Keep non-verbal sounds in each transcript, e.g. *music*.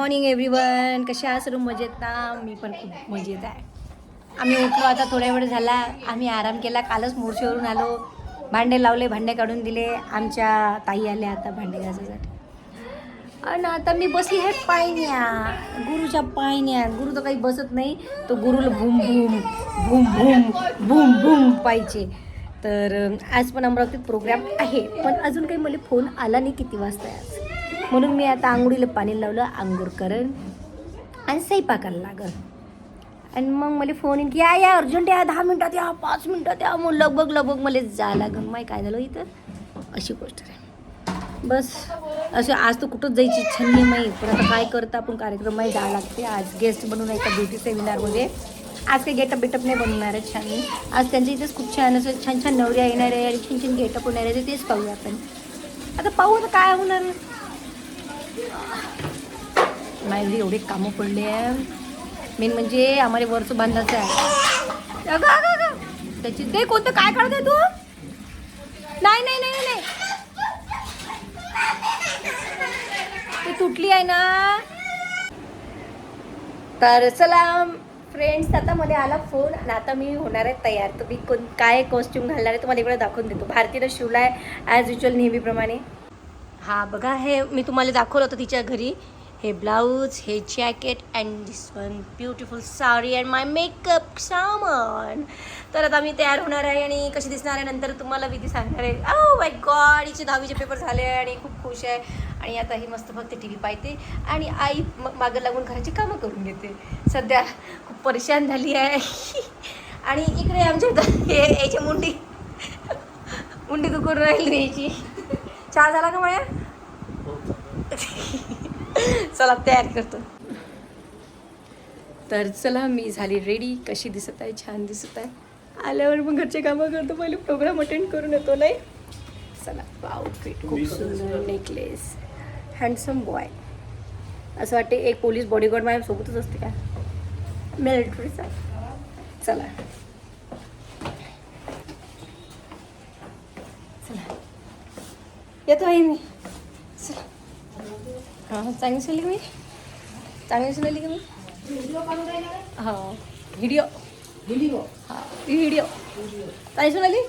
Morning everyone कसे आहात? सर्व मजेत ना? मी पण खूप मजेत आहे. आम्ही उठलो आता थोड्या वेळ झाला. आम्ही आराम केला. कालच मोर्चेवरून आलो. भांडे लावले भांडे काढून दिले. आमच्या ताई आल्या आता भांडे घासायसाठी. आणि आता मी बसली आहे पायण्या गुरुच्या पायण्या गुरु तर काही बसत नाही. तो गुरुला भूम भूम भूम भूम भूम भूम पाहिजे तर आज पण अमरावतीत प्रोग्राम आहे. पण अजून काही मला फोन आला नाही. किती वाजता आहे आज? म्हणून मी आता आंघोळीला पाणी लावलं आंघोळ करण आणि स्वयंपाकाला लागल. आणि मग मला फोन येईल की या या अर्जंट या दहा मिनटात या पाच मिनटात या. मग लगबग लगबग मला जा लागल. माय काय झालं इथं? अशी गोष्ट आहे. बस असं आज तर कुठंच जायची इच्छा नाही माहीत पण आता काय करतं आपण कार्यक्रम माहीत जावं लागते. आज गेस्ट बनवून एका ब्युटी सेमिनारमध्ये आज काही गेटअप बिटअप नाही बनवणार आहे छान. आज त्यांच्या इथेच खूप छान असं छान छान नवऱ्या येणार आहे आणि छान छान गेटअप होणार आहे. तेच पाहूया आपण. आता पाहू आता काय होणार. माझी एवढे कामं पडले आहे. मेन म्हणजे आम्हाला वरचं बांधायचं आहे. अगं अगं अगं. त्याची ते कोणतं काय काढते तू? नाही नाही नाही नाही. ती तुटली आहे ना. तर चला फ्रेंड्स आता मला आला फोन आणि आता मी होणार आहे तयार. तर मी कोण काय कॉस्ट्यूम घालणार आहे तुम्हाला इकडे दाखवून देतो. भारतीनं शिवला आहे ॲज युजल नेहमीप्रमाणे. हा बघा हे मी तुम्हाला दाखवलं होतं तिच्या घरी. हे ब्लाऊज हे jacket and this one beautiful sari and my makeup सामान. तर आता मी तयार होणार आहे आणि कशी दिसणार आहे नंतर तुम्हाला विधी सांगणार आहे. ओ माय गॉड हिचे दहावीचे पेपर झाले आहे आणि खूप खुश आहे. आणि आता ही मस्त फक्त टी व्ही पाहते आणि आई मागं लागून घराची कामं करून घेते. सध्या खूप परेशान झाली आहे. *laughs* आणि इकडे आमच्या हे याची मुंडी. *laughs* मुंडी दुखून राहिली याची. चहा झाला का चला तयार करतो. तर चला मी झाली रेडी कशी दिसत आहे? छान दिसत आहे. आल्यावर मग घरचे कामं करतो. पहिले प्रोग्राम अटेंड करून येतो नाही? चला आउटफिट खूप सुंदर नेकलेस हँडसम बॉय असं वाटते एक पोलीस बॉडीगार्ड माझ्या सोबतच असते का? मिलिटरीचा चला. चला. येतो आहे मी. हां चांगली का मी? चांगली सुनली का मी? हा व्हिडिओ व्हिडिओ हा व्हिडिओ चांगली सुनाली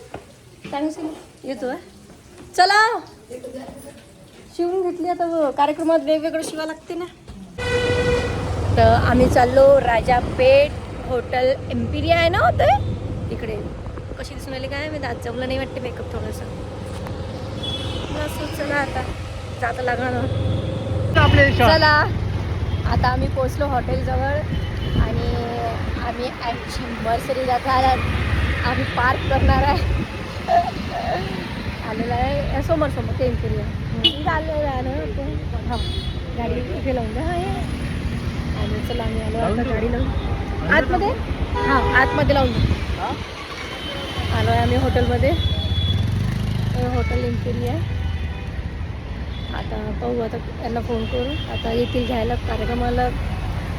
चांगली सुनली येतो हा. चला. शिवून घेतली आता कार्यक्रमात वेगवेगळं शिवा लागते ना. तर आम्ही चाललो राजापेठ हॉटेल एम्पिरिया आहे ना होतं तिकडे कशी दिसून आली काय? मी आज जमलं नाही वाटते मेकअप थोडंसं. बस चला आता. जाता लागणार चला. आता आम्ही पोचलो हॉटेलजवळ आणि आम्ही आमची मर्सरी जाणार आम्ही पार्क करणार आहे. आलेला आहे. समोर समोर ते इम्पिरिया आलेलं आहे ना ते हां. गाडी इथे लावून द्या. हां हे. आणि चला आम्ही आलो. आता गाडी लावून. आतमध्ये? हां आतमध्ये लावून आलो आहे आम्ही हॉटेलमध्ये. हे हॉटेल इम्पिरिया आहे आता पाहू आता यांना फोन करू. आता येतील घ्यायला कार्यक्रमाला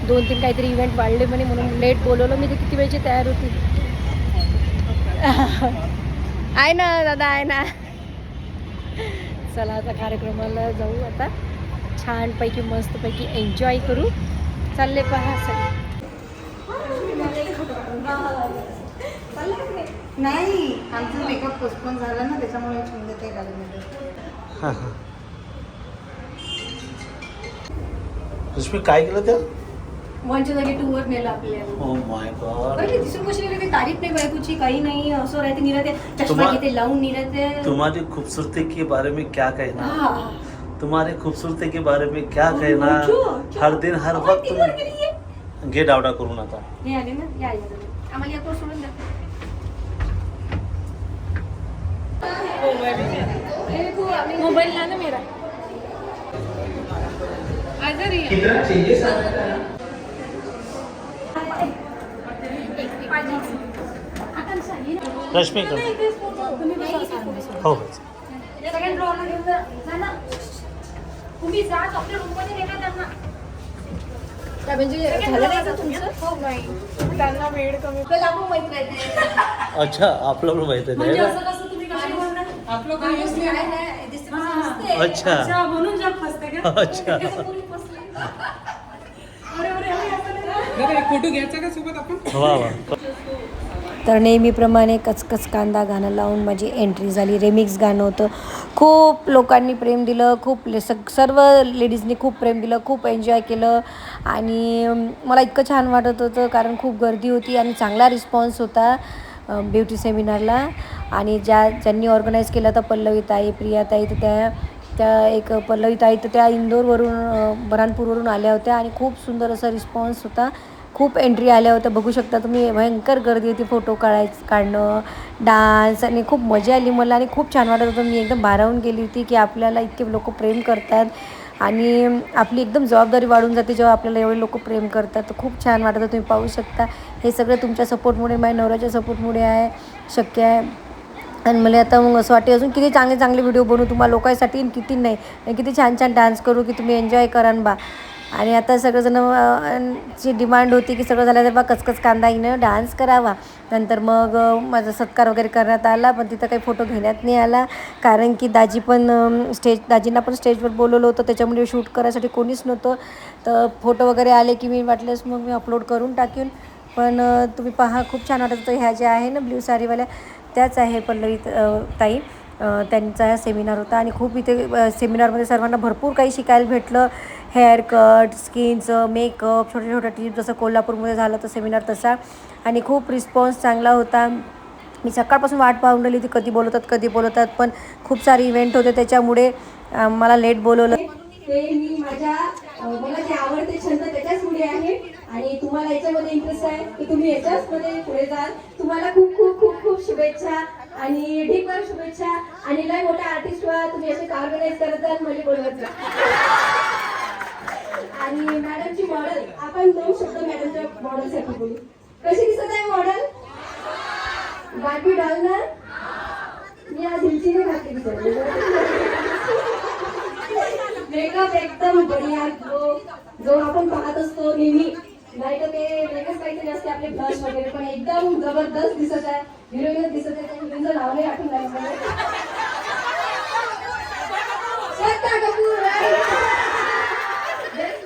दोन तीन काहीतरी इव्हेंट वाढले म्हणे म्हणून लेट बोलवलं. मी ते किती वेळची तयार होती. आहे ना दादा आहे ना. चला आता कार्यक्रमाला जाऊ आता. छानपैकी मस्तपैकी एन्जॉय करू. चालले पहा नाही आमचं मेकअप पोस्टपोन झाला ना त्याच्यामुळे छंद ते घालून रश्मी काय केलं त्या वनच्या जागी टूवर नेलं आपल्याला ओ माय गॉड पहिले दिसून कशी काही तारीफ़ नाही बायकोची काही नाही असं राहते निराते चष्मा तुम्हा- घेते लावून निराते तुम्हारी खूबसूरती के बारे में क्या कहना हा. तुम्हारी खूबसूरती के बारे में क्या कहना क्यों? क्यों? हर दिन हर वक्त ती वर गेली आहे. गेट आउटा करून आता हे आले ना या या. आम्हाला याकडे सोडून द्या मोबाईल ला ना मेरा रश्मी कर हो हो. तुम्ही जा आपल्या रूममध्ये नेता त्यांना. काय म्हणजे झालं नाही का तुमचं? हो नाही. त्यांना वेळ कमी. आपल्याला आपण माहीत राहते अच्छा आपलं पण माहिती म्हणजे आहे असं कसं तुम्ही कशी बोलणार? आपलं काय काही दिसते, काय नाही, दिसते कसं दिसते. अच्छा. अच्छा. फोटो घ्यायचा का सोबत आपण? वा वा. तर नेहमीप्रमाणे कचकच कांदा गाणं लावून माझी एंट्री झाली. रेमिक्स गाणं होतं. खूप लोकांनी प्रेम दिलं. खूप ले- सग सर्व लेडीजनी खूप प्रेम दिलं. खूप एन्जॉय केलं. आणि मला इतकं छान वाटत होतं कारण खूप गर्दी होती आणि चांगला रिस्पॉन्स होता ब्युटी सेमिनारला आणि ज्या ज्यांनी ऑर्गनाईज केलं होतं पल्लवीताई प्रियाताई तर त्या त्या एक पल्लवीताई तर त्या इंदोरवरून बऱ्हाणपूरवरून आल्या होत्या आणि खूप सुंदर असा रिस्पॉन्स होता. खूप एंट्री आल्या होत्या. बघू शकता तुम्ही भयंकर गर्दी होती फोटो काढायचं काढणं डान्स आणि खूप मजा आली मला आणि खूप छान वाटत होतं. मी एकदम भारावून गेली होती की आपल्याला इतके लोक प्रेम करतात आणि आपली एकदम जबाबदारी वाढून जाते जेव्हा आपल्याला एवढे लोक प्रेम करतात. तर खूप छान वाटतं तुम्ही पाहू शकता. हे सगळं तुमच्या सपोर्टमुळे माझ्या नवऱ्याच्या सपोर्टमुळे आहे. शक्य आहे. आणि मला आता मग असं वाटते अजून किती चांगले चांगले व्हिडिओ बनवू. तुम्हाला लोकांसाठी आणि किती नाही. किती छान छान डान्स करू की तुम्ही एन्जॉय करान बा. आणि आता सगळेजण ची डिमांड होती की सगळं झालं तर बा कचकच कांदा येणं डान्स करावा. नंतर मग माझा सत्कार वगैरे करण्यात आला पण तिथं काही फोटो घेण्यात नाही आला. कारण की दाजी पण स्टेज दाजींना पण स्टेजवर बोलवलं होतं. त्याच्यामुळे शूट करायसाठी कोणीच नव्हतं. तर फोटो वगैरे आले की मी वाटल्यास मग मी अपलोड करून टाकेन. पण तुम्ही पहा खूप छान वाटत होतं. ह्या ज्या आहे ना ब्ल्यू साडीवाल्या त्याच आहे पल्लवी ताई. त्यांचा हा सेमिनार होता आणि खूप इथे सेमिनारमध्ये सर्वांना भरपूर काही शिकायला भेटलं. हेअर कट स्किनचं मेकअप छोट्या छोट्या टिप्स जसं कोल्हापूरमध्ये झालं तर सेमिनार तसा. आणि खूप रिस्पॉन्स चांगला होता. मी सकाळपासून वाट पाहून राहिली ती कधी बोलवतात कधी बोलवतात पण खूप सारे इव्हेंट होते त्याच्यामुळे मला लेट बोलवलं. ते मी माझ्या मला जे आवडते छंद त्याच्याच पुढे आहे. आणि तुम्हाला याच्यामध्ये इंटरेस्ट आहे की तुम्ही याच्याच मध्ये पुढे जाल. तुम्हाला खूप खूप खूप खूप शुभेच्छा आणि ढीकभर शुभेच्छा. आणि लय मोठ्या आर्टिस्ट व्हा तुम्ही असे ऑर्गनाईज करत जाल मला बोलवत जा आणि मॅडमची मॉडेल आपण दोन शब्द मॅडमच्या मॉडेलसाठी बोलू. कशी दिसत आहे मॉडेल बाकी डॉल ना मी आज हिंची घातली दिसत मेकअप एकदम बढिया जो जो आपण पाहत असतो नेहमी. नाही तर ते मेकअप काहीतरी असते आपले ब्लश वगैरे. पण एकदम जबरदस्त दिसत आहे. हिरोईनच दिसत आहे हिरोईनचं नाही आठवून राहिलं श्रद्धा कपूर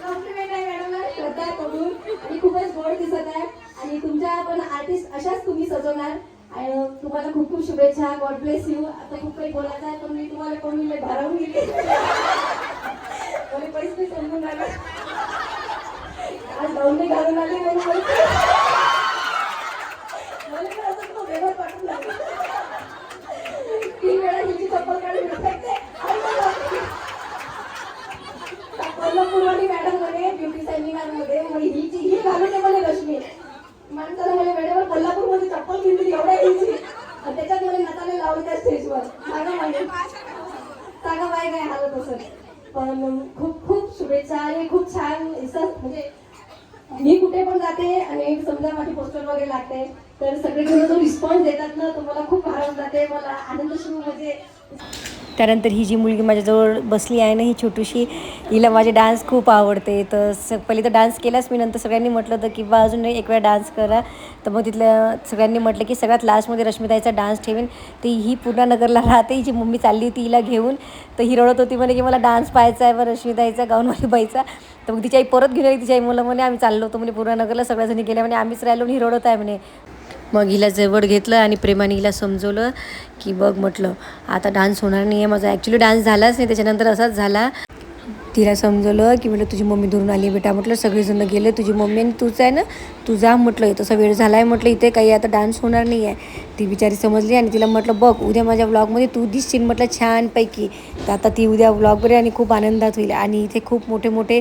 कॉम्प्लिमेंट आहे मॅडमला श्रद्धा कपूर. आणि खूपच गोड दिसत आहे. आणि तुमच्या पण आर्टिस्ट अशाच तुम्ही सजवणार. आणि तुम्हाला खूप खूप शुभेच्छा. गॉड ब्लेस यू आता खूप काही बोलायचं आहे पण मी तुम्हाला कोणी मी भारावून गेली. मला पैसे समजून आले? आज लावणी घालून आले नाही पैसे मला पण असं खूप वेगळं वाटून लागलं तीन वेळा हिची चप्पल काढून फेकते. आई मला कोल्हापूरवाली मॅडम म्हणे ब्युटी सेमिनारमध्ये म्हणे हिची ही घालून दे म्हणे रश्मी माणसाला म्हणे वेळेवर कोल्हापूरमध्ये चप्पल घेतली एवढ्या हिची आणि त्याच्यात म्हणे नाताला लावलं त्या स्टेजवर सांगा म्हणे सांगा बाय काय हालत असं पण खूप खूप शुभेच्छा आणि खूप छान म्हणजे मी कुठे पण जाते आणि समजा माझी पोस्टर वगैरे लागते तर सगळेजण जो रिस्पॉन्स देतात ना तो मला खूप आनंद जाते मला आनंद सुरू म्हणजे त्यानंतर ही जी मुलगी माझ्याजवळ बसली आहे ना ही छोटीशी हिला माझे डान्स खूप आवडते. तर स पहिले तर डान्स केलाच मी नंतर सगळ्यांनी म्हटलं होतं की बा अजून एक वेळा डान्स करा. तर मग तिथल्या सगळ्यांनी म्हटलं की सगळ्यात लास्टमध्ये रश्मिताईचा डान्स ठेवेन. ती ही पूर्णानगरला राहते हिची मम्मी चालली होती हिला घेऊन. तर ही रडत होती म्हणे की मला डान्स पाहायचा आहे बरं रश्मिताईचा गाऊनवाली बाईचा. तर मग तिच्याही आई परत घेऊन आली तिची आई मुलं म्हणे आम्ही चाललो होतो म्हणे पूर्णानगरला सगळ्याजणी गेल्या म्हणे आम्हीच राहिलो आणि ही रडत आहे म्हणे. मग हिला जवळ घेतलं आणि प्रेमाने हिला समजवलं की बघ म्हटलं आता डान्स होणार नाही आहे माझा. ॲक्च्युली डान्स झालाच नाही त्याच्यानंतर असाच झाला. तिला समजवलं की म्हटलं तुझी मम्मी दुरून आली बेटा. म्हटलं सगळेजण गेले तुझी मम्मी आणि तूच आहे ना? तुझा म्हटलं तसा वेळ झाला आहे म्हटलं इथे काही आता डान्स होणार नाही आहे ती बिचारी समजली आणि तिला म्हटलं बघ उद्या माझ्या ब्लॉगमध्ये तू दिसशील म्हटलं छानपैकी. तर आता ती उद्या व्लॉगवर आणि खूप आनंदात होईल. आणि इथे खूप मोठे मोठे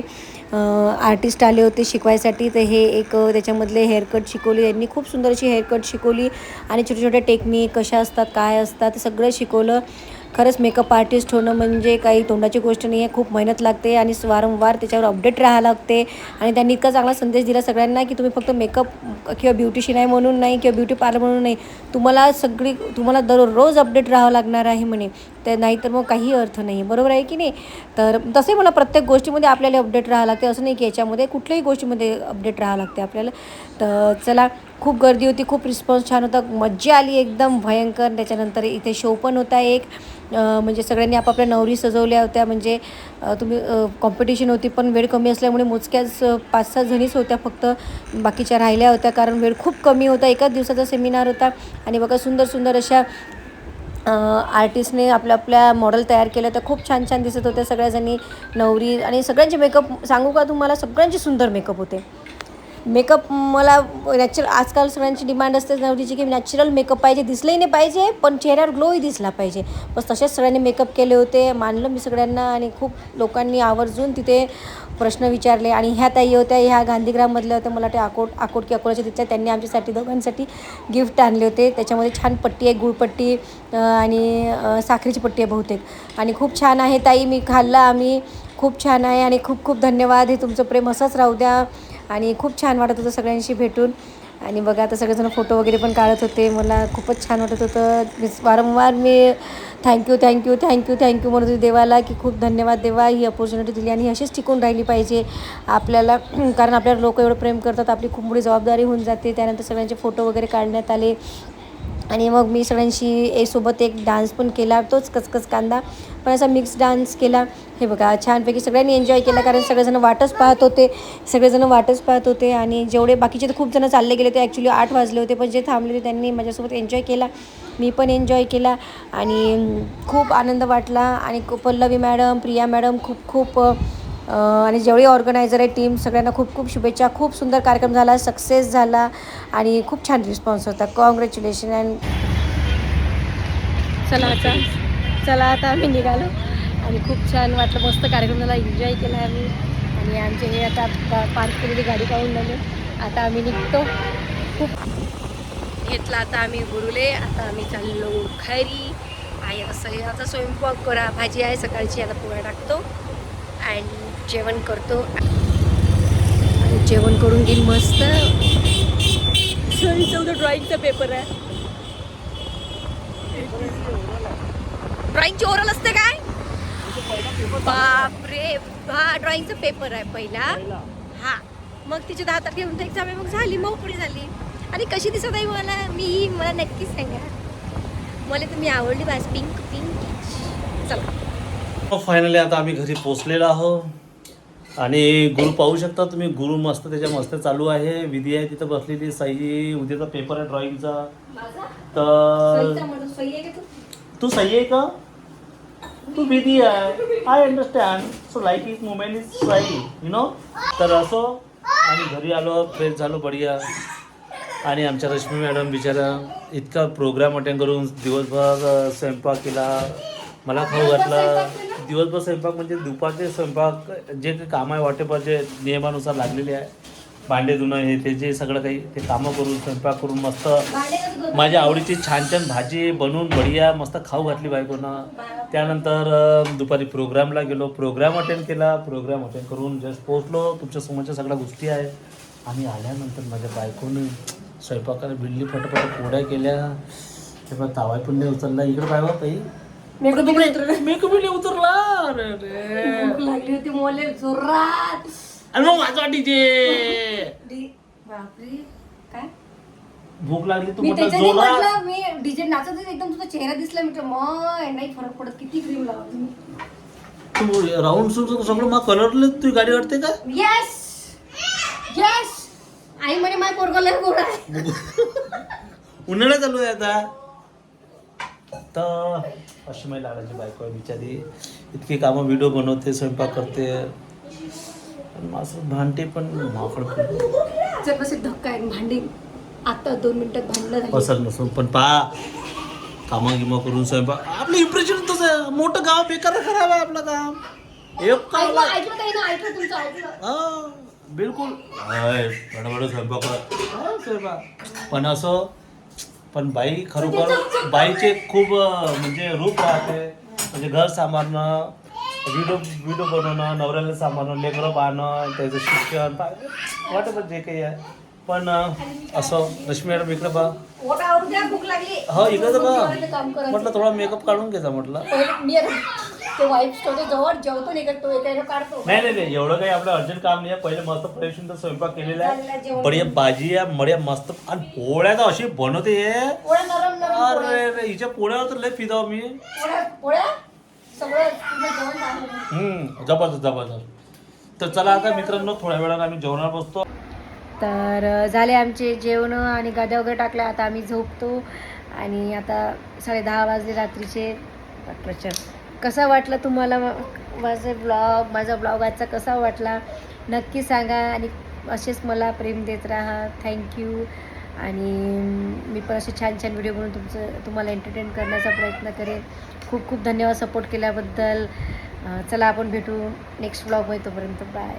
आर्टिस्ट आले होते शिकवायसाठी. तर हे एक त्याच्यामधले हेअरकट शिकवली. त्यांनी खूप सुंदर अशी हेअरकट शिकवली. आणि छोटे छोटे टेक्निक कशा असतात काय असतात ते सगळं शिकवलं. खरंच मेकअप आर्टिस्ट होणं म्हणजे काही तोंडाची गोष्ट नाही आहे. खूप मेहनत लागते आणि वारंवार त्याच्यावर अपडेट राहावं लागते. आणि त्यांनी इतका चांगला संदेश दिला सगळ्यांना की तुम्ही फक्त मेकअप किंवा ब्युटिशियन आहे म्हणून नाही किंवा ब्युटी पार्लर म्हणून नाही. तुम्हाला सगळी तुम्हाला दररोज अपडेट राहावं लागणार आहे म्हणे. ते नाही तर मग काही अर्थ नाही. आहे बरोबर आहे की नाही? तर तसे मला प्रत्येक गोष्टीमध्ये आपल्याला अपडेट राहावं लागते. असं नाही की याच्यामध्ये कुठल्याही गोष्टीमध्ये अपडेट राहावं लागते आपल्याला. तर चला खूप गर्दी होती खूप रिस्पॉन्स छान होता. मज्जा आली एकदम भयंकर. त्याच्यानंतर इथे शो पण होता एक. म्हणजे सगळ्यांनी आपापल्या नवरी सजवल्या होत्या. म्हणजे तुम्ही कॉम्पिटिशन होती पण वेळ कमी असल्यामुळे मोजक्याच पाच सहा जणीच होत्या फक्त. बाकीच्या राहिल्या होत्या कारण वेळ खूप कमी होता. एकाच दिवसाचा सेमिनार होता. आणि बघा सुंदर सुंदर अशा आर्टिस्टने आपल्या आपल्या मॉडेल तयार केलं तर खूप छान छान दिसत होत्या सगळ्याजणी नवरी आणि सगळ्यांचे मेकअप सांगू का तुम्हाला? सगळ्यांचे सुंदर मेकअप होते. मेकअप मला नॅचरल आजकाल सगळ्यांची डिमांड असते नवरीची की नॅचरल मेकअप पाहिजे दिसलंही नाही पाहिजे पण चेहऱ्यावर ग्लोही दिसला पाहिजे. बस तसेच सगळ्यांनी मेकअप केले होते. मानलं मी सगळ्यांना आणि खूप लोकांनी आवर्जून तिथे प्रश्न विचारले आणि ह्या ताई होत्या ह्या गांधीग्राममधल्या होत्या. मला ते अकोट अकोट की अकोल्याच्या तिथल्या त्यांनी आमच्यासाठी दोघांसाठी गिफ्ट आणले होते. त्याच्यामध्ये छान पट्टी आहे गुळपट्टी आणि साखरेची पट्टी आहे बहुतेक. आणि खूप छान आहे ताई मी खाल्ला आम्ही खूप छान आहे. आणि खूप खूप धन्यवाद हे तुमचं प्रेम असंच राहू द्या. आणि खूप छान वाटत होतं सगळ्यांशी भेटून. आणि बघा आता सगळेजण फोटो वगैरे पण काढत होते. मला खूपच छान वाटत होतं. मी वारंवार मी thank you thank you thank you thank you म्हणत होते देवाला की खूप धन्यवाद देवा ही अपॉर्च्युनिटी दिली आणि अशीच टिकून राहिली पाहिजे. आपल्याला कारण आपल्याला लोक एवढं प्रेम करतात आपली खूप मोठी जबाबदारी होऊन जाते. त्यानंतर सगळ्यांचे फोटो वगैरे काढण्यात आले. आणि मग मी सगळ्यांशी ए सोबत एक डान्स पण केला तोच कचकच कांदा. पण असा मिक्स डान्स केला. हे बघा छानपैकी सगळ्यांनी एन्जॉय केला कारण सगळेजण वाटच पाहत होते. सगळेजण वाटच पाहत होते आणि जेवढे बाकीचे तर खूप जण चालले गेले ते ॲक्च्युली आठ वाजले होते पण जे थांबले होते त्यांनी माझ्यासोबत एन्जॉय केला. मी पण एन्जॉय केला आणि खूप आनंद वाटला. आणि पल्लवी मॅडम प्रिया मॅडम खूप खूप आणि जेवढी ऑर्गनायझर आहे टीम सगळ्यांना खूप खूप शुभेच्छा. खूप सुंदर कार्यक्रम झाला सक्सेस झाला आणि खूप छान रिस्पॉन्स होता. कॉंग्रॅच्युलेशन अँड चला आता. चला आता आम्ही निघालो. आणि खूप छान वाटलं मस्त कार्यक्रम झाला. एन्जॉय केला आम्ही. आणि आमचे हे आता पार्क केलेली गाडी पाहून झाली. आता आम्ही निघतो. खूप घेतला आता आम्ही गुरुले. आता आम्ही चाललो खैरी आणि असं आता स्वयंपाक करा. भाजी आहे सकाळची. आता पोळ्या टाकतो. आणि जेवण करतो. आणि जेवण करून घेईन मस्त. सॉरी चौदा ड्रॉइंगचा पेपर आहे. ड्रॉइंगची ओरल असते काय? बापरे हा ड्रॉइंगचा पेपर आहे पहिला. हा. मग तिची दहा तारखेपर्यंत एक्झाम आहे मग झाली मग पुढे झाली. आणि कशी दिसत आहे मला? मी मला नक्की सांगा. मला तुम्ही आवडली बस पिंक पिंक चला. फायनली आता आम्ही घरी पोचलेलो आहोत. आणि गुरु पाहू शकता तुम्ही गुरु मस्त त्याच्या मस्त चालू आहे. विधी आहे तिथं बसलेली सही उद्याचा पेपर आहे ड्रॉइंगचा तर तू? सही आहे का? तू विधी आहे. I understand so like is moment is सही यु नो तर असो आणि घरी आलो फ्रेश झालो बढिया. आणि आमच्या रश्मी मॅडम बिचारा इतका प्रोग्राम अटेंड करून दिवसभर स्वयंपाक केला. मला खाऊ घातला. दिवसभर स्वयंपाक म्हणजे दुपारचे स्वयंपाक जे काही काम आहे वाटेपर जे नियमानुसार लागलेले आहे. भांडे धुणं हे ते जे सगळं काही ते कामं करून स्वयंपाक करून मस्त माझ्या आवडीची छान छान भाजी बनवून बढिया मस्त खाऊ घातली बायकोनं. त्यानंतर दुपारी प्रोग्रामला गेलो. प्रोग्राम अटेंड केला. प्रोग्राम अटेंड करून जस्ट पोहोचलो. तुमच्या समोरच्या सगळ्या गोष्टी आहेत. आणि आल्यानंतर माझ्या बायकोने स्वयंपाकाला भिडली फटाफट पोळ्या केल्या. तेव्हा तावाय पण नाही उचलला. इकडे बाय ताई. मेकअप नाही उतरला? अरे रे. लागली होती मोले जोरात. आणि मग माझा डीजे बापरे. काय? भूक लागली तू मी म्हटलं जोरात. म्हटलं मी डीजे नाचत होते, एकदम तुझा चेहरा दिसला मी म्हटलं मग नाही फरक पडत किती क्रीम लावली तू राऊंड सुट सगळं मग कलरले तू गाडी वाटते का? येस येस आई म्हणे माझ्या पोरगाला गोड आहे. उन्हाळा चालू आहे आता. तर अशी माझी लाडाची बायको आहे बिचारी. इतकी कामं व्हिडिओ बनवते स्वयंपाक करते. पण माझं भांडे पण माकड जर कसे धक्का आहे भांडी आता दोन मिनिटात भांडणं झाली. पसंत नसून पण पहा कामं गिमं करून स्वयंपाक. आपलं इम्प्रेशन तसं. मोठं गाव बेकार खराब आहे आपलं काम. एक काम ऐकलं काही ना ऐकलं तुमचं ऐकलं. हा, बिलकुल. हाय, बडबड स्वयंपाक. हा, स्वयंपाक. पण असं पण बाई खरोखर बाईचे खूप म्हणजे रूप राहते. म्हणजे घर सांभाळणं व्हिडिओ व्हिडिओ बनवणं नवऱ्याला सांभाळणं लेकरं पाहणं त्याचं शिक्षण वाटत जे काही आहे. पण असं रश्मी मॅडम इकडे बा हो इकडे बा. म्हटलं थोडा मेकअप काढून घ्यायचा म्हटलं. ते वाईफ जवळ जेवतो नाही का तो एका काढतो. नाही नाही नाही एवढं काही आपलं अर्जंट काम नाही आहे. पहिले मस्त फ्रेश होऊन स्वयंपाक केलेला आहे. बढिया भाजी आहे बढिया मस्त. आणि पोळ्या तर अशी बनवते पोळ्या नरम नरम पोळ्या. अरे रे हिच्या पोळ्यावर तर लय फिदाव मी. पोळ्या पोळ्या? सगळं तुझं जेवण चांगलं. हम्म जबरदस्त जबरदस्त. तर चला आता मित्रांनो थोड्या वेळानं आम्ही जेवणाला बसतो. तर अ, झाले आमचे जेवण आणि गाद्या वगैरे टाकल्या. आता आम्ही झोपतो. आणि आता साडे दहा वाजले रात्रीचे. रात्रीच्या कसा वाटला तुम्हाला माझे ब्लॉग माझा ब्लॉग आजचा कसा वाटला? नक्की सांगा आणि असेच मला प्रेम देत राहा. थँक्यू आणि मी पण असे छान छान व्हिडिओ बनवून तुमचं तुम्हाला एंटरटेन करण्याचा प्रयत्न करेन. खूप खूप धन्यवाद सपोर्ट केल्याबद्दल. चला आपण भेटू नेक्स्ट ब्लॉगमध्ये तोपर्यंत. बाय